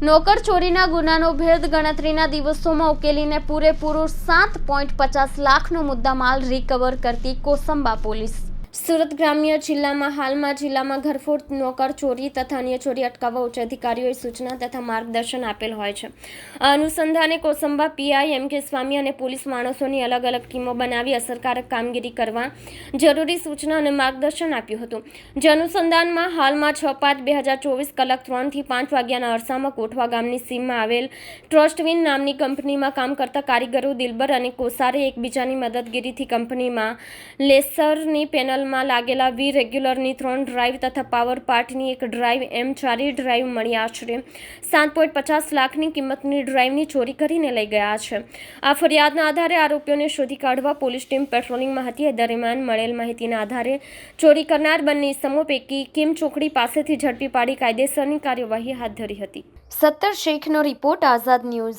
નોકર ચોરીના ગુનાનો ભેદ ગણતરીના દિવસોમાં ઉકેલીને પૂરેપૂરું સાત પોઈન્ટ પચાસ લાખનો મુદ્દામાલ રિકવર કરતી કોસંબા પોલીસ. સુરત ગ્રામ્ય જિલ્લામાં હાલમાં જિલ્લામાં ઘરફોડ, નોકર, ચોરી તથા અન્ય ચોરી અટકાવવા ઉચ્ચ અધિકારીઓએ સૂચના તથા માર્ગદર્શન આપેલ હોય છે. અનુસંધાને કોસંબા પીઆઈ એમ કે સ્વામી અને પોલીસ માણસોની અલગ અલગ ટીમો બનાવી અસરકારક કામગીરી કરવા જરૂરી સૂચના અને માર્ગદર્શન આપ્યું હતું. જે અનુસંધાનમાં હાલમાં છ પાંચ બે હજાર ચોવીસ કલાક ત્રણથી પાંચ વાગ્યાના અરસામાં કોઠવા ગામની સીમમાં આવેલ ટ્રસ્ટવિન નામની કંપનીમાં કામ કરતા કારીગરો દિલબર અને કોસારે એકબીજાની મદદગીરીથી કંપનીમાં લેસરની પેનલમાં લાગેલા વી રેગ્યુલરની ત્રણ ડ્રાઈવ તથા પાવર પાર્ટની એક ડ્રાઈવ, એમ ચારેય ડ્રાઈવ મળી આશરે સાત પોઈન્ટ પચાસ લાખની કિંમતની ડ્રાઈવની ચોરી કરીને લઈ ગયા છે. આ ફરિયાદના આધારે આરોપીઓને શોધી કાઢવા પોલીસ ટીમ પેટ્રોલિંગમાં હતી. દરમિયાન મળેલ માહિતીના આધારે ચોરી કરનાર બંને ઇસમો પૈકી કિમ ચોકડી પાસેથી ઝડપી પાડી કાયદેસરની કાર્યવાહી હાથ ધરી હતી. સત્તર શેખનો રિપોર્ટ આઝાદ ન્યૂઝ.